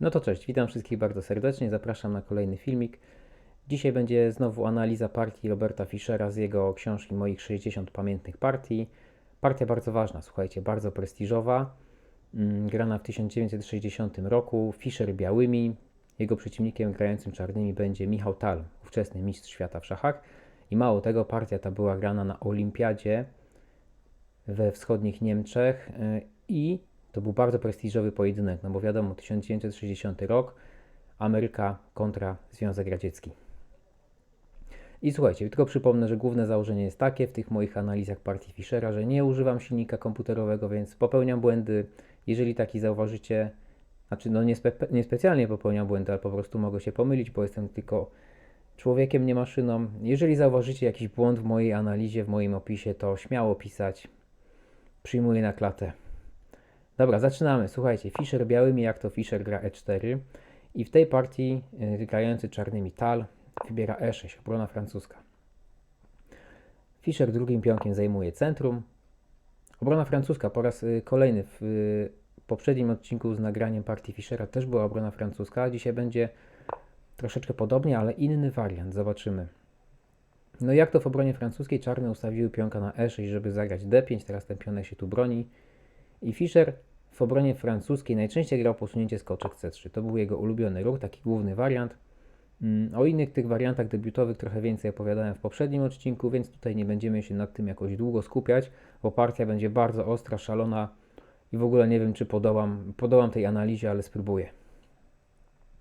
No to cześć, witam wszystkich bardzo serdecznie, zapraszam na kolejny filmik. Dzisiaj będzie znowu analiza partii Roberta Fischera z jego książki Moich 60 pamiętnych partii. Partia bardzo ważna, słuchajcie, bardzo prestiżowa, mm, grana w 1960 roku, Fischer białymi, jego przeciwnikiem grającym czarnymi będzie Michał Tal, ówczesny mistrz świata w szachach. I mało tego, partia ta była grana na olimpiadzie we wschodnich Niemczech y, i to był bardzo prestiżowy pojedynek, no bo wiadomo, 1960 rok, Ameryka kontra Związek Radziecki. I słuchajcie, tylko przypomnę, że główne założenie jest takie w tych moich analizach partii Fischera, że nie używam silnika komputerowego, więc popełniam błędy. Jeżeli taki zauważycie, znaczy no niespe- niespecjalnie popełniam błędy, ale po prostu mogę się pomylić, bo jestem tylko człowiekiem, nie maszyną. Jeżeli zauważycie jakiś błąd w mojej analizie, w moim opisie, to śmiało pisać. Przyjmuję na klatę. Dobra, zaczynamy. Słuchajcie, Fischer białymi, jak to Fischer gra E4. I w tej partii yy, grający czarnymi Tal wybiera E6, obrona francuska. Fischer drugim pionkiem zajmuje centrum. Obrona francuska po raz y, kolejny w y, poprzednim odcinku z nagraniem partii Fischera też była obrona francuska. Dzisiaj będzie troszeczkę podobnie, ale inny wariant. Zobaczymy. No jak to w obronie francuskiej czarne ustawiły pionka na E6, żeby zagrać D5. Teraz ten pionek się tu broni. I Fischer w obronie francuskiej najczęściej grał posunięcie skoczek C3. To był jego ulubiony ruch, taki główny wariant. Mm, o innych tych wariantach debiutowych trochę więcej opowiadałem w poprzednim odcinku, więc tutaj nie będziemy się nad tym jakoś długo skupiać, bo partia będzie bardzo ostra, szalona i w ogóle nie wiem, czy podołam, podołam tej analizie, ale spróbuję.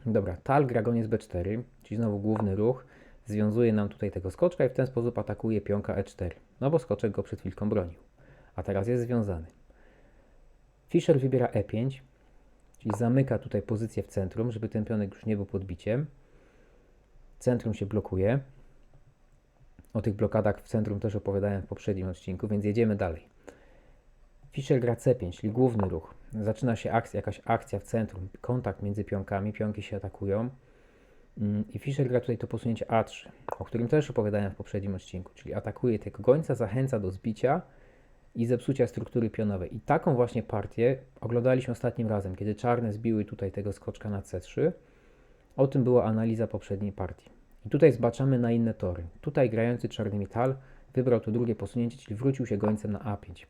Dobra, tal gra goniec B4, czyli znowu główny ruch, związuje nam tutaj tego skoczka i w ten sposób atakuje pionka E4, no bo skoczek go przed chwilką bronił, a teraz jest związany. Fischer wybiera E5, czyli zamyka tutaj pozycję w centrum, żeby ten pionek już nie był podbiciem. Centrum się blokuje. O tych blokadach w centrum też opowiadałem w poprzednim odcinku, więc jedziemy dalej. Fischer gra C5, czyli główny ruch. Zaczyna się akcja, jakaś akcja w centrum, kontakt między pionkami, pionki się atakują. Mm, I Fischer gra tutaj to posunięcie A3, o którym też opowiadałem w poprzednim odcinku, czyli atakuje tego gońca, zachęca do zbicia i zepsucia struktury pionowej. I taką właśnie partię oglądaliśmy ostatnim razem, kiedy czarne zbiły tutaj tego skoczka na C3. O tym była analiza poprzedniej partii. I tutaj zbaczamy na inne tory. Tutaj grający czarny tal wybrał to drugie posunięcie, czyli wrócił się gońcem na A5.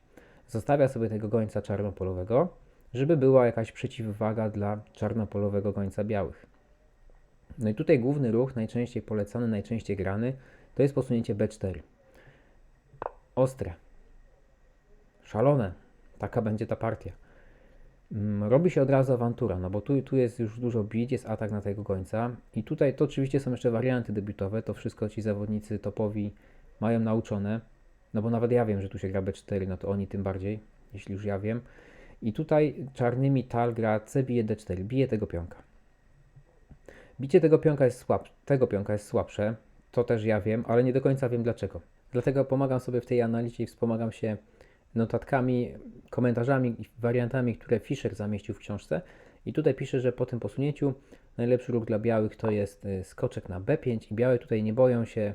Zostawia sobie tego gońca czarnopolowego, żeby była jakaś przeciwwaga dla czarnopolowego gońca białych. No i tutaj główny ruch, najczęściej polecany, najczęściej grany, to jest posunięcie B4. Ostre, Szalone. Taka będzie ta partia. Mm, robi się od razu awantura, no bo tu, tu jest już dużo bić, jest atak na tego końca. I tutaj to oczywiście są jeszcze warianty debiutowe, to wszystko ci zawodnicy topowi mają nauczone. No bo nawet ja wiem, że tu się gra B4, no to oni tym bardziej, jeśli już ja wiem. I tutaj czarnymi tal gra C bije D4, bije tego pionka. Bicie tego pionka jest słabsze, tego pionka jest słabsze, to też ja wiem, ale nie do końca wiem dlaczego. Dlatego pomagam sobie w tej analizie i wspomagam się notatkami, komentarzami i wariantami, które Fischer zamieścił w książce. I tutaj pisze, że po tym posunięciu najlepszy ruch dla białych to jest y, skoczek na B5 i białe tutaj nie boją się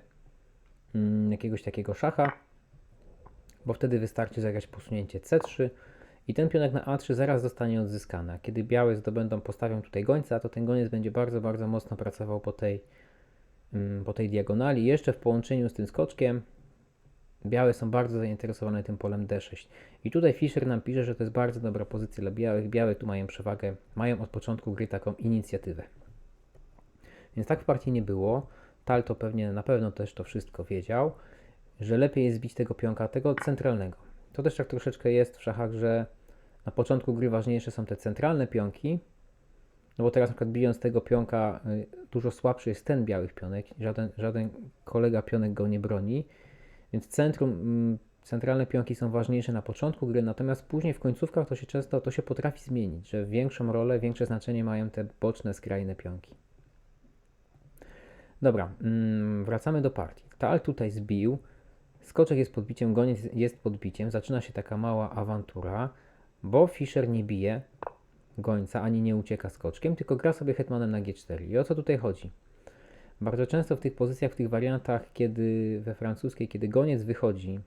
mm, jakiegoś takiego szacha, bo wtedy wystarczy zagrać posunięcie C3 i ten pionek na A3 zaraz zostanie odzyskany. A kiedy białe zdobędą, postawią tutaj gońca, to ten goniec będzie bardzo, bardzo mocno pracował po tej, mm, po tej diagonali. Jeszcze w połączeniu z tym skoczkiem Białe są bardzo zainteresowane tym polem D6. I tutaj Fischer nam pisze, że to jest bardzo dobra pozycja dla białych. Białe tu mają przewagę, mają od początku gry taką inicjatywę. Więc tak w partii nie było. Tal to pewnie na pewno też to wszystko wiedział, że lepiej jest zbić tego pionka, tego centralnego. To też tak troszeczkę jest w szachach, że na początku gry ważniejsze są te centralne pionki, no bo teraz na przykład bijąc tego pionka, y, dużo słabszy jest ten białych pionek, żaden, żaden kolega pionek go nie broni, więc centrum, mm, centralne pionki są ważniejsze na początku gry, natomiast później w końcówkach to się często to się potrafi zmienić, że większą rolę, większe znaczenie mają te boczne, skrajne pionki. Dobra, mm, wracamy do partii. Tal tutaj zbił, skoczek jest podbiciem, goniec jest podbiciem, zaczyna się taka mała awantura, bo Fischer nie bije gońca, ani nie ucieka skoczkiem, tylko gra sobie hetmanem na G4. I o co tutaj chodzi? Bardzo często w tych pozycjach, w tych wariantach, kiedy we francuskiej, kiedy goniec wychodzi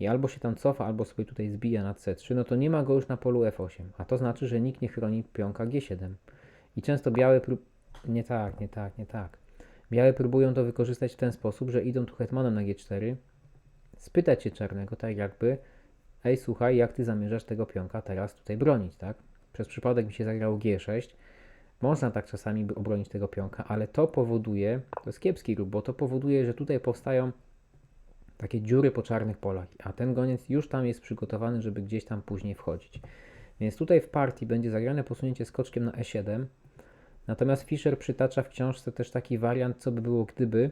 i albo się tam cofa, albo sobie tutaj zbija na C3, no to nie ma go już na polu F8, a to znaczy, że nikt nie chroni pionka G7. I często białe prób... Nie tak, nie tak, nie tak. Białe próbują to wykorzystać w ten sposób, że idą tu hetmanem na G4, spytać się czarnego, tak jakby, ej słuchaj, jak ty zamierzasz tego pionka teraz tutaj bronić, tak? Przez przypadek mi się zagrało G6, można tak czasami obronić tego pionka, ale to powoduje, to jest kiepski ruch, bo to powoduje, że tutaj powstają takie dziury po czarnych polach, a ten goniec już tam jest przygotowany, żeby gdzieś tam później wchodzić. Więc tutaj w partii będzie zagrane posunięcie skoczkiem na E7, natomiast Fischer przytacza w książce też taki wariant, co by było gdyby,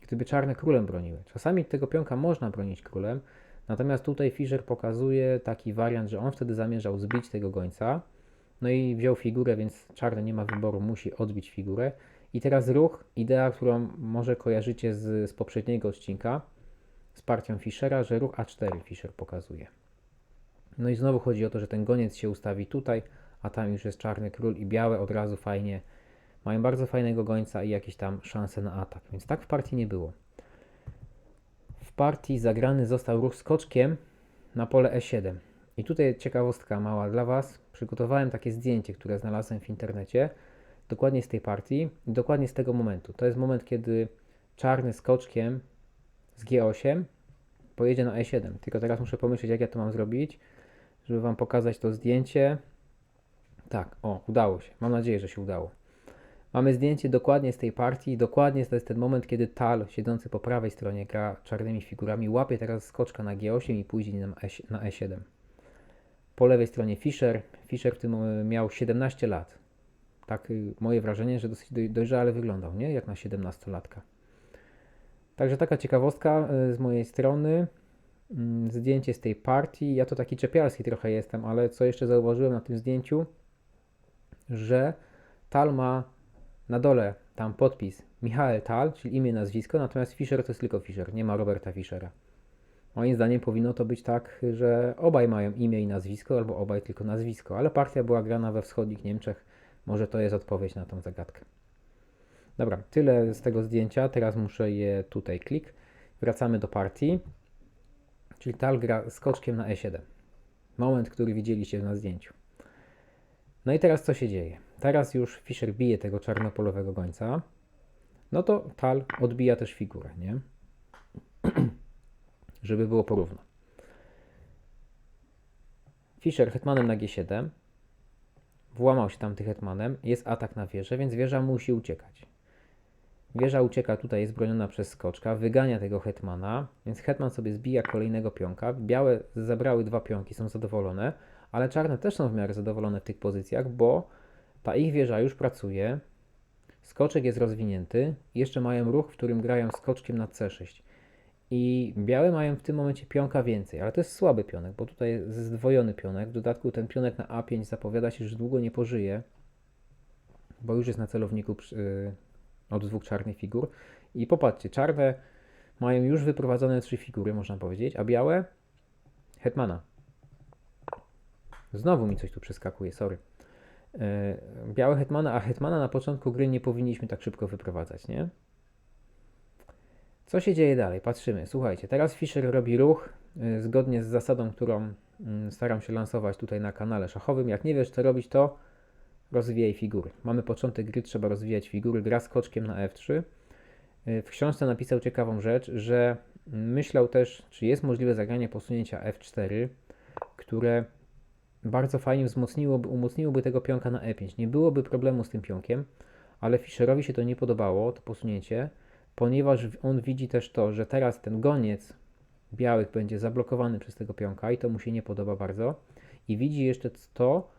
gdyby czarne królem broniły. Czasami tego pionka można bronić królem, natomiast tutaj Fischer pokazuje taki wariant, że on wtedy zamierzał zbić tego gońca, no i wziął figurę, więc czarny nie ma wyboru, musi odbić figurę. I teraz ruch, idea, którą może kojarzycie z, z poprzedniego odcinka, z partią Fischera, że ruch A4 Fischer pokazuje. No i znowu chodzi o to, że ten goniec się ustawi tutaj, a tam już jest czarny król i białe od razu fajnie, mają bardzo fajnego gońca i jakieś tam szanse na atak, więc tak w partii nie było. W partii zagrany został ruch skoczkiem na pole E7. I tutaj ciekawostka mała dla Was. Przygotowałem takie zdjęcie, które znalazłem w internecie, dokładnie z tej partii dokładnie z tego momentu. To jest moment, kiedy czarny skoczkiem z G8 pojedzie na E7. Tylko teraz muszę pomyśleć, jak ja to mam zrobić, żeby Wam pokazać to zdjęcie. Tak, o, udało się. Mam nadzieję, że się udało. Mamy zdjęcie dokładnie z tej partii. Dokładnie to jest ten moment, kiedy Tal, siedzący po prawej stronie, gra czarnymi figurami, łapie teraz skoczka na G8 i E, na E7. Po lewej stronie Fischer. Fischer w tym momencie miał 17 lat. Tak y, moje wrażenie, że dosyć doj- dojrzale wyglądał, nie? Jak na 17-latka. Także taka ciekawostka y, z mojej strony. Mm, Zdjęcie z tej partii. Ja to taki czepialski trochę jestem, ale co jeszcze zauważyłem na tym zdjęciu, że Tal ma na dole tam podpis Michael Tal, czyli imię, nazwisko, natomiast Fischer to jest tylko Fischer, nie ma Roberta Fischera. Moim zdaniem powinno to być tak, że obaj mają imię i nazwisko, albo obaj tylko nazwisko, ale partia była grana we wschodnich Niemczech. Może to jest odpowiedź na tą zagadkę. Dobra, tyle z tego zdjęcia. Teraz muszę je tutaj klik. Wracamy do partii. Czyli Tal gra skoczkiem na E7. Moment, który widzieliście na zdjęciu. No i teraz co się dzieje? Teraz już Fischer bije tego czarnopolowego gońca. No to Tal odbija też figurę, nie? żeby było porówno. Fischer hetmanem na G7. Włamał się tam tym hetmanem. Jest atak na wieżę, więc wieża musi uciekać. Wieża ucieka, tutaj jest broniona przez skoczka, wygania tego hetmana, więc hetman sobie zbija kolejnego pionka. Białe zabrały dwa pionki, są zadowolone, ale czarne też są w miarę zadowolone w tych pozycjach, bo ta ich wieża już pracuje, skoczek jest rozwinięty, jeszcze mają ruch, w którym grają skoczkiem na C6. I białe mają w tym momencie pionka więcej, ale to jest słaby pionek, bo tutaj jest zdwojony pionek. W dodatku ten pionek na A5 zapowiada się, że długo nie pożyje, bo już jest na celowniku przy, y, od dwóch czarnych figur. I popatrzcie, czarne mają już wyprowadzone trzy figury, można powiedzieć, a białe hetmana. Znowu mi coś tu przeskakuje, sorry. Y, Białe hetmana, a hetmana na początku gry nie powinniśmy tak szybko wyprowadzać, nie? Co się dzieje dalej? Patrzymy. Słuchajcie, teraz Fischer robi ruch y, zgodnie z zasadą, którą mm, staram się lansować tutaj na kanale szachowym. Jak nie wiesz, co robić, to rozwijaj figury. Mamy początek gry, trzeba rozwijać figury. Gra skoczkiem na F3. Y, W książce napisał ciekawą rzecz, że myślał też, czy jest możliwe zagranie posunięcia F4, które bardzo fajnie wzmocniłoby, umocniłoby tego pionka na E5. Nie byłoby problemu z tym pionkiem, ale Fischerowi się to nie podobało, to posunięcie ponieważ on widzi też to, że teraz ten goniec białych będzie zablokowany przez tego pionka i to mu się nie podoba bardzo. I widzi jeszcze to,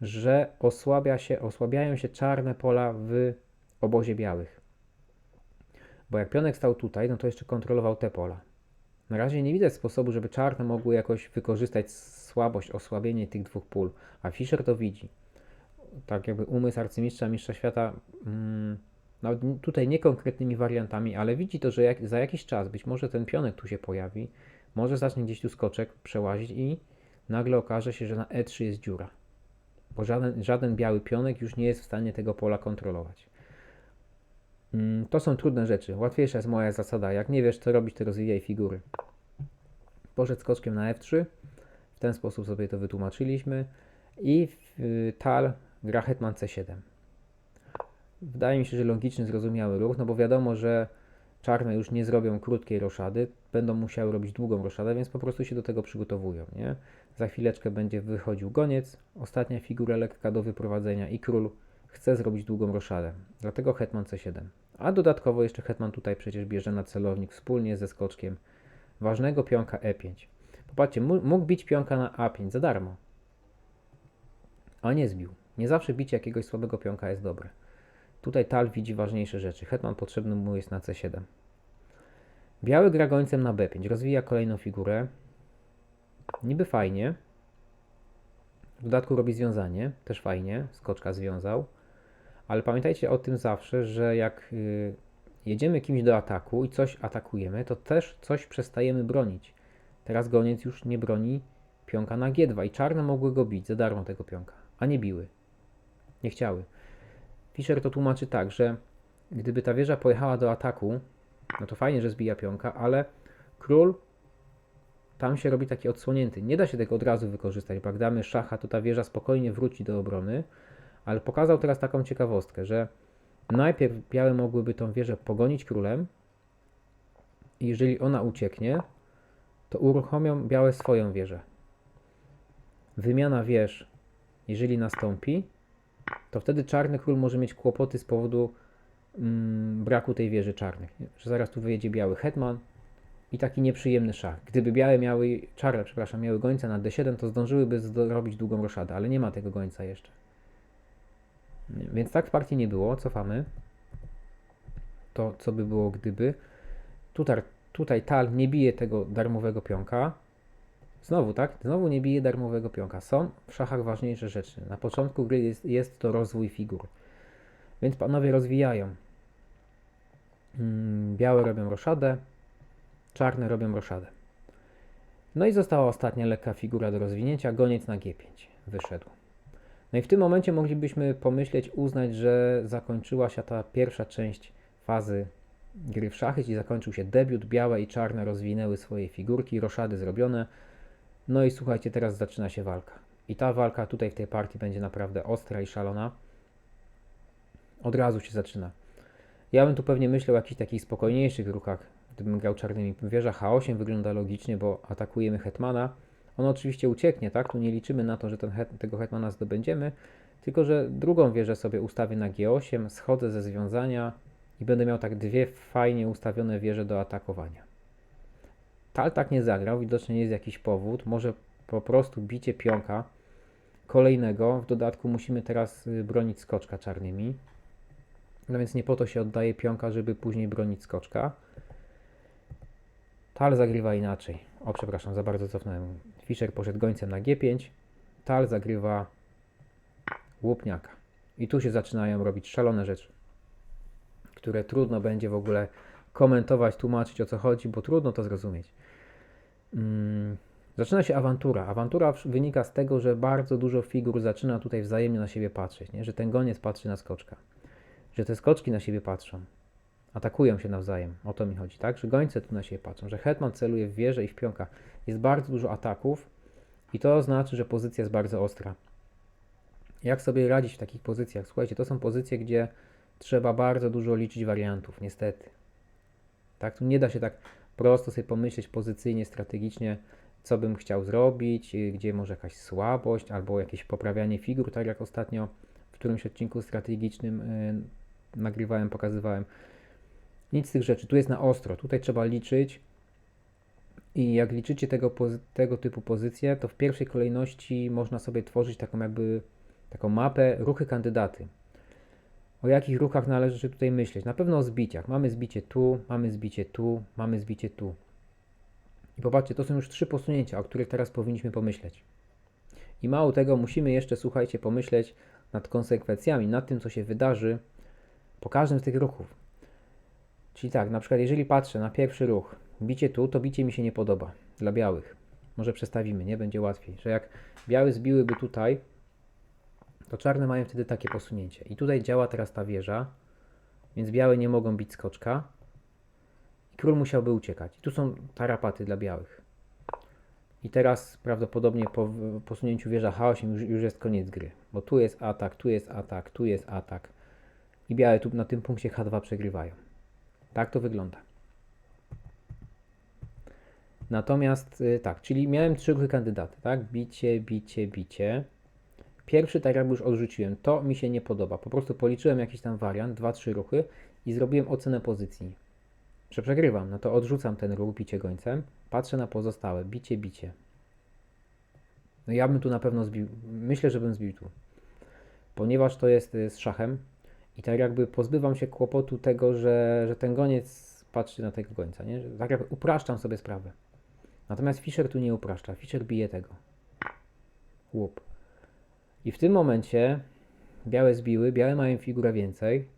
że osłabia się, osłabiają się czarne pola w obozie białych. Bo jak pionek stał tutaj, no to jeszcze kontrolował te pola. Na razie nie widać sposobu, żeby czarne mogły jakoś wykorzystać słabość, osłabienie tych dwóch pól, a Fischer to widzi. Tak jakby umysł arcymistrza, mistrza świata mm, nawet tutaj nie konkretnymi wariantami, ale widzi to, że jak, za jakiś czas być może ten pionek tu się pojawi, może zacznie gdzieś tu skoczek przełazić i nagle okaże się, że na E3 jest dziura. Bo żaden, żaden biały pionek już nie jest w stanie tego pola kontrolować. Mm, To są trudne rzeczy. Łatwiejsza jest moja zasada. Jak nie wiesz, co robić, to rozwijaj figury. Poszedł skoczkiem na F3. W ten sposób sobie to wytłumaczyliśmy. I y, Tal gra hetman c7. Wydaje mi się, że logiczny, zrozumiały ruch, no bo wiadomo, że czarne już nie zrobią krótkiej roszady, będą musiały robić długą roszadę, więc po prostu się do tego przygotowują, nie? Za chwileczkę będzie wychodził goniec, ostatnia figura lekka do wyprowadzenia i król chce zrobić długą roszadę, dlatego hetman c7. A dodatkowo jeszcze hetman tutaj przecież bierze na celownik wspólnie ze skoczkiem ważnego pionka e5. Popatrzcie, mógł bić pionka na a5 za darmo, a nie zbił. Nie zawsze bicie jakiegoś słabego pionka jest dobre. Tutaj Tal widzi ważniejsze rzeczy. Hetman potrzebny mu jest na C7. Biały gra gońcem na B5. Rozwija kolejną figurę. Niby fajnie. W dodatku robi związanie. Też fajnie. Skoczka związał. Ale pamiętajcie o tym zawsze, że jak y, jedziemy kimś do ataku i coś atakujemy, to też coś przestajemy bronić. Teraz goniec już nie broni pionka na G2 i czarne mogły go bić za darmo tego pionka, a nie biły. Nie chciały. Fischer to tłumaczy tak, że gdyby ta wieża pojechała do ataku, no to fajnie, że zbija pionka, ale król tam się robi taki odsłonięty. Nie da się tego od razu wykorzystać, bo jak damy szacha, to ta wieża spokojnie wróci do obrony, ale pokazał teraz taką ciekawostkę, że najpierw białe mogłyby tą wieżę pogonić królem i jeżeli ona ucieknie, to uruchomią białe swoją wieżę. Wymiana wież, jeżeli nastąpi, to wtedy czarny król może mieć kłopoty z powodu mm, braku tej wieży czarnych. Że zaraz tu wyjedzie biały hetman i taki nieprzyjemny szach. Gdyby białe miały, czarne, przepraszam, miały gońca na d7, to zdążyłyby zrobić długą roszadę, ale nie ma tego gońca jeszcze. Więc tak w partii nie było, cofamy. To co by było gdyby. Tutaj, tutaj tal nie bije tego darmowego pionka, Znowu, tak? Znowu nie bije darmowego pionka. Są w szachach ważniejsze rzeczy. Na początku gry jest, jest to rozwój figur. Więc panowie rozwijają. Mm, Białe robią roszadę, czarne robią roszadę. No i została ostatnia lekka figura do rozwinięcia, goniec na G5. Wyszedł. No i w tym momencie moglibyśmy pomyśleć, uznać, że zakończyła się ta pierwsza część fazy gry w szachy, czyli zakończył się debiut, białe i czarne rozwinęły swoje figurki, roszady zrobione. No i słuchajcie, teraz zaczyna się walka. I ta walka tutaj w tej partii będzie naprawdę ostra i szalona. Od razu się zaczyna. Ja bym tu pewnie myślał o jakichś takich spokojniejszych ruchach, gdybym grał czarnymi. Wieża H8 wygląda logicznie, bo atakujemy hetmana. On oczywiście ucieknie, tak? Tu nie liczymy na to, że het, tego hetmana zdobędziemy, tylko że drugą wieżę sobie ustawię na G8, schodzę ze związania i będę miał tak dwie fajnie ustawione wieże do atakowania. Tal tak nie zagrał, widocznie jest jakiś powód, może po prostu bicie pionka kolejnego, w dodatku musimy teraz y, bronić skoczka czarnymi, no więc nie po to się oddaje pionka, żeby później bronić skoczka. Tal zagrywa inaczej. O, przepraszam, za bardzo cofnąłem. Fischer poszedł gońcem na G5, Tal zagrywa łupniaka. I tu się zaczynają robić szalone rzeczy, które trudno będzie w ogóle komentować, tłumaczyć o co chodzi, bo trudno to zrozumieć. Mm, zaczyna się awantura. Awantura wynika z tego, że bardzo dużo figur zaczyna tutaj wzajemnie na siebie patrzeć, nie? że ten goniec patrzy na skoczka, że te skoczki na siebie patrzą, atakują się nawzajem. O to mi chodzi, tak? Że gońce tu na siebie patrzą, że hetman celuje w wieżę i w pionka. Jest bardzo dużo ataków i to znaczy, że pozycja jest bardzo ostra. Jak sobie radzić w takich pozycjach? Słuchajcie, to są pozycje, gdzie trzeba bardzo dużo liczyć wariantów, niestety. Tak, tu nie da się tak prosto sobie pomyśleć pozycyjnie, strategicznie, co bym chciał zrobić, y, gdzie może jakaś słabość albo jakieś poprawianie figur, tak jak ostatnio w którymś odcinku strategicznym y, nagrywałem, pokazywałem. Nic z tych rzeczy. Tu jest na ostro, tutaj trzeba liczyć. I jak liczycie tego, tego typu pozycje, to w pierwszej kolejności można sobie tworzyć taką jakby taką mapę ruchy kandydaty. O jakich ruchach należy tutaj myśleć? Na pewno o zbiciach. Mamy zbicie tu, mamy zbicie tu, mamy zbicie tu. I popatrzcie, to są już trzy posunięcia, o których teraz powinniśmy pomyśleć. I mało tego, musimy jeszcze, słuchajcie, pomyśleć nad konsekwencjami, nad tym, co się wydarzy po każdym z tych ruchów. Czyli tak, na przykład, jeżeli patrzę na pierwszy ruch, bicie tu, to bicie mi się nie podoba dla białych. Może przestawimy, nie? Będzie łatwiej. Że jak białe zbiłyby tutaj, to czarne mają wtedy takie posunięcie. I tutaj działa teraz ta wieża, więc białe nie mogą bić skoczka. I król musiałby uciekać. I tu są tarapaty dla białych. I teraz prawdopodobnie po posunięciu wieża H8 już, już jest koniec gry. Bo tu jest atak, tu jest atak, tu jest atak. I białe tu na tym punkcie H2 przegrywają. Tak to wygląda. Natomiast y, tak, czyli miałem trzy ruchy kandydaty, tak? Bicie, bicie, bicie. Pierwszy tak jakby już odrzuciłem. To mi się nie podoba. Po prostu policzyłem jakiś tam wariant, dwa, trzy ruchy i zrobiłem ocenę pozycji. Że przegrywam, no to odrzucam ten ruch bicie gońcem. Patrzę na pozostałe. Bicie, bicie. No ja bym tu na pewno zbił. Myślę, że bym zbił tu. Ponieważ to jest y, z szachem i tak jakby pozbywam się kłopotu tego, że, że ten goniec patrzy na tego gońca, nie? Tak jakby upraszczam sobie sprawę. Natomiast Fischer tu nie upraszcza. Fischer bije tego. Łup. I w tym momencie białe zbiły, białe mają figurę więcej,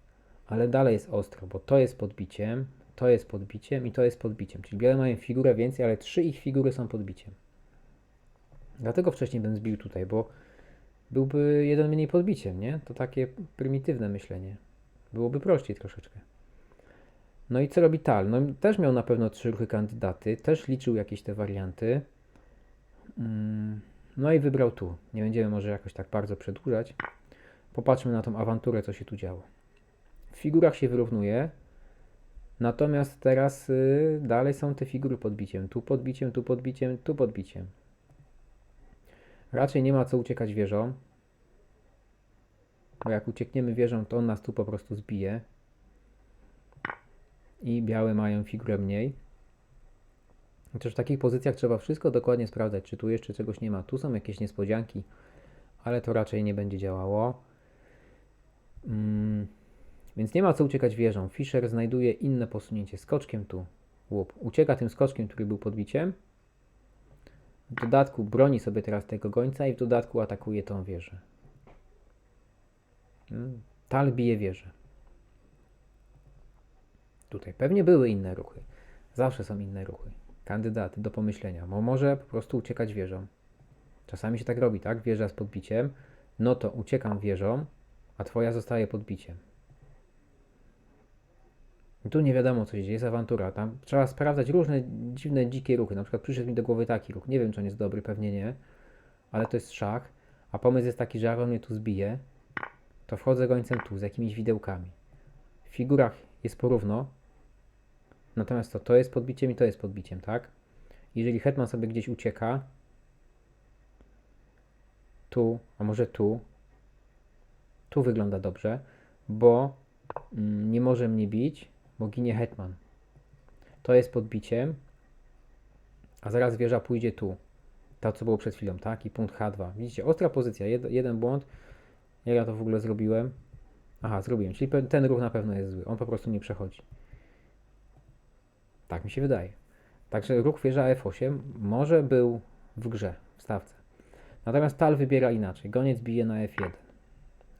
ale dalej jest ostro, bo to jest podbiciem, to jest podbiciem i to jest podbiciem. Czyli białe mają figurę więcej, ale trzy ich figury są podbiciem. Dlatego wcześniej bym zbił tutaj, bo byłby jeden mniej podbiciem, nie? To takie prymitywne myślenie. Byłoby prościej troszeczkę. No i co robi Tal? No też miał na pewno trzy ruchy kandydaty, też liczył jakieś te warianty. Mm, No i wybrał tu. Nie będziemy może jakoś tak bardzo przedłużać. Popatrzmy na tą awanturę, co się tu działo. W figurach się wyrównuje, natomiast teraz y, dalej są te figury podbiciem. Tu podbiciem, tu podbiciem, tu podbiciem. Raczej nie ma co uciekać wieżą, bo jak uciekniemy wieżą, to on nas tu po prostu zbije. I białe mają figurę mniej. Chociaż w takich pozycjach trzeba wszystko dokładnie sprawdzać, czy tu jeszcze czegoś nie ma. Tu są jakieś niespodzianki, ale to raczej nie będzie działało. Mm, więc nie ma co uciekać wieżą. Fischer znajduje inne posunięcie skoczkiem tu. Łup. Ucieka tym skoczkiem, który był podbiciem. W dodatku broni sobie teraz tego gońca i w dodatku atakuje tą wieżę. Mm. Tal bije wieżę. Tutaj pewnie były inne ruchy. Zawsze są inne ruchy. Kandydaty do pomyślenia. Bo może po prostu uciekać wieżą. Czasami się tak robi, tak? Wieża z podbiciem. No to uciekam wieżą, a twoja zostaje podbiciem. I tu nie wiadomo co się dzieje, jest awantura. Tam trzeba sprawdzać różne dziwne, dzikie ruchy. Na przykład przyszedł mi do głowy taki ruch. Nie wiem, czy on jest dobry, pewnie nie. Ale to jest szach. A pomysł jest taki, że jak on mnie tu zbije, to wchodzę gońcem tu z jakimiś widełkami. W figurach jest porówno. Natomiast to, to jest podbiciem i to jest podbiciem, tak? Jeżeli hetman sobie gdzieś ucieka, tu, a może tu, tu wygląda dobrze, bo mm, nie może mnie bić, bo ginie hetman. To jest podbiciem, a zaraz wieża pójdzie tu. To, co było przed chwilą, tak? I punkt H2. Widzicie, ostra pozycja, jed, jeden błąd. Jak ja to w ogóle zrobiłem? Aha, zrobiłem, czyli ten ruch na pewno jest zły. On po prostu nie przechodzi. Tak mi się wydaje. Także ruch wieża F8 może był w grze, w stawce. Natomiast Tal wybiera inaczej. Goniec bije na F1.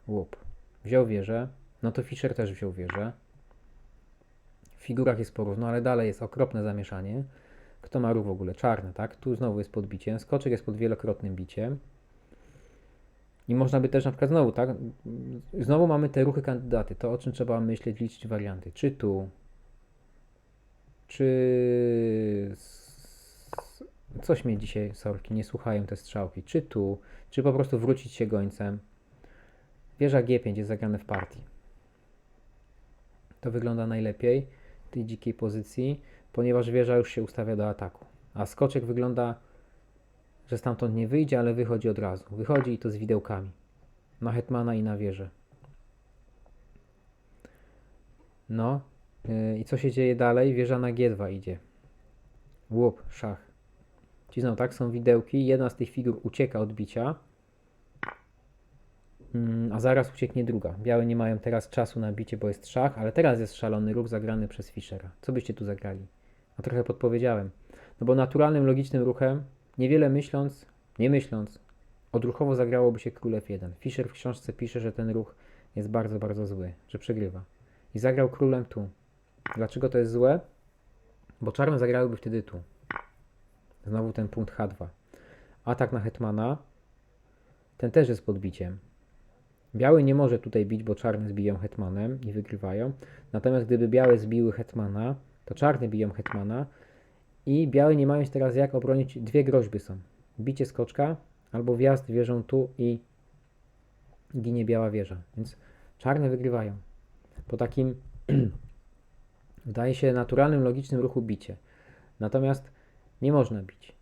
Łup. Wziął wieżę. No to Fischer też wziął wieżę. W figurach jest porówno, ale dalej jest okropne zamieszanie. Kto ma ruch w ogóle? Czarny, tak? Tu znowu jest podbiciem. Skoczek jest pod wielokrotnym biciem. I można by też na przykład znowu, tak? Znowu mamy te ruchy kandydaty. To o czym trzeba myśleć, liczyć warianty. Czy tu, czy coś mnie dzisiaj sorki nie słuchają te strzałki, czy tu, czy po prostu wrócić się gońcem. Wieża G5 jest zagrane w partii. To wygląda najlepiej w tej dzikiej pozycji, ponieważ wieża już się ustawia do ataku. A skoczek wygląda, że stamtąd nie wyjdzie, ale wychodzi od razu. Wychodzi i to z widełkami. Na hetmana i na wieżę. No, I co się dzieje dalej? Wieża na G2 idzie. Łup, szach. Ci znowu, tak? Są widełki. Jedna z tych figur ucieka od bicia. Mm, a zaraz ucieknie druga. Białe nie mają teraz czasu na bicie, bo jest szach, ale teraz jest szalony ruch zagrany przez Fischera. Co byście tu zagrali? No trochę podpowiedziałem. No bo naturalnym, logicznym ruchem, niewiele myśląc, nie myśląc, odruchowo zagrałoby się król F1. Fischer w książce pisze, że ten ruch jest bardzo, bardzo zły, że przegrywa. I zagrał królem tu. Dlaczego to jest złe? Bo czarne zagrałyby wtedy tu. Znowu ten punkt H2. Atak na hetmana. Ten też jest podbiciem. Biały nie może tutaj bić, bo czarne zbiją hetmanem i wygrywają. Natomiast gdyby białe zbiły hetmana, to czarne biją hetmana I białe nie mają się teraz jak obronić. Dwie groźby są. Bicie skoczka albo wjazd wieżą tu i ginie biała wieża. Więc czarne wygrywają. Po takim wydaje się naturalnym, logicznym ruchu bicie. Natomiast nie można bić.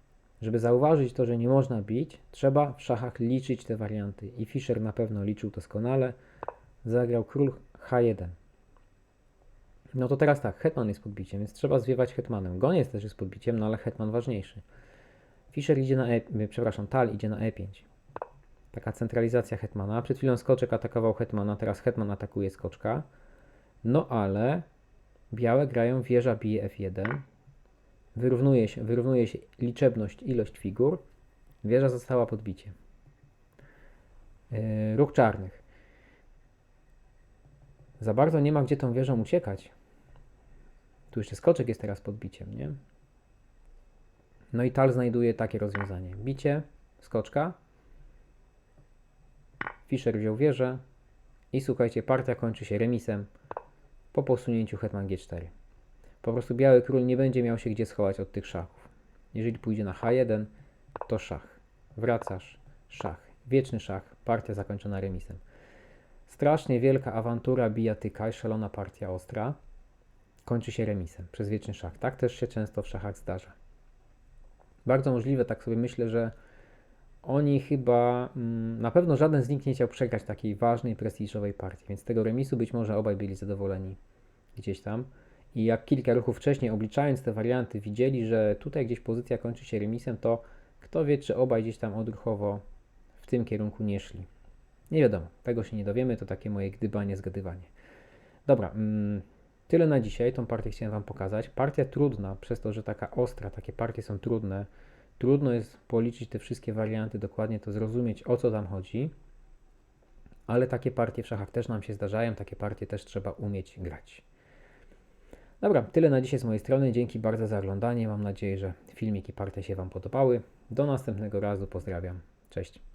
Żeby zauważyć to, że nie można bić, trzeba w szachach liczyć te warianty. I Fischer na pewno liczył doskonale. Zagrał król H1. No to teraz tak, hetman jest podbiciem, więc trzeba zwiewać hetmanem. Goniec też jest podbiciem, no ale hetman ważniejszy. Fischer idzie na E, przepraszam, Tal idzie na E5. Taka centralizacja hetmana. Przed chwilą skoczek atakował hetmana, teraz hetman atakuje skoczka. No ale białe grają wieża bije F1. Wyrównuje się, wyrównuje się liczebność, ilość figur. Wieża została podbiciem. Yy, ruch czarnych. Za bardzo nie ma gdzie tą wieżą uciekać. Tu jeszcze skoczek jest teraz podbiciem, nie? No i Tal znajduje takie rozwiązanie. Bicie, skoczka. Fischer wziął wieżę. I słuchajcie, partia kończy się remisem po posunięciu hetman G4. Po prostu biały król nie będzie miał się gdzie schować od tych szachów. Jeżeli pójdzie na H1, to szach. Wracasz, szach. Wieczny szach, partia zakończona remisem. Strasznie wielka awantura bijatyka i szalona partia ostra kończy się remisem przez wieczny szach. Tak też się często w szachach zdarza. Bardzo możliwe, tak sobie myślę, że oni chyba, mm, na pewno żaden z nich nie chciał przegrać takiej ważnej, prestiżowej partii, więc z tego remisu być może obaj byli zadowoleni gdzieś tam. I jak kilka ruchów wcześniej, obliczając te warianty, widzieli, że tutaj gdzieś pozycja kończy się remisem, to kto wie, czy obaj gdzieś tam odruchowo w tym kierunku nie szli. Nie wiadomo, tego się nie dowiemy, to takie moje gdybanie, zgadywanie. Dobra, mm, tyle na dzisiaj, tą partię chciałem Wam pokazać. Partia trudna, przez to, że taka ostra, takie partie są trudne, trudno jest policzyć te wszystkie warianty, dokładnie to zrozumieć, o co tam chodzi, ale takie partie w szachach też nam się zdarzają, takie partie też trzeba umieć grać. Dobra, tyle na dzisiaj z mojej strony. Dzięki bardzo za oglądanie. Mam nadzieję, że filmiki partie się Wam podobały. Do następnego razu. Pozdrawiam. Cześć.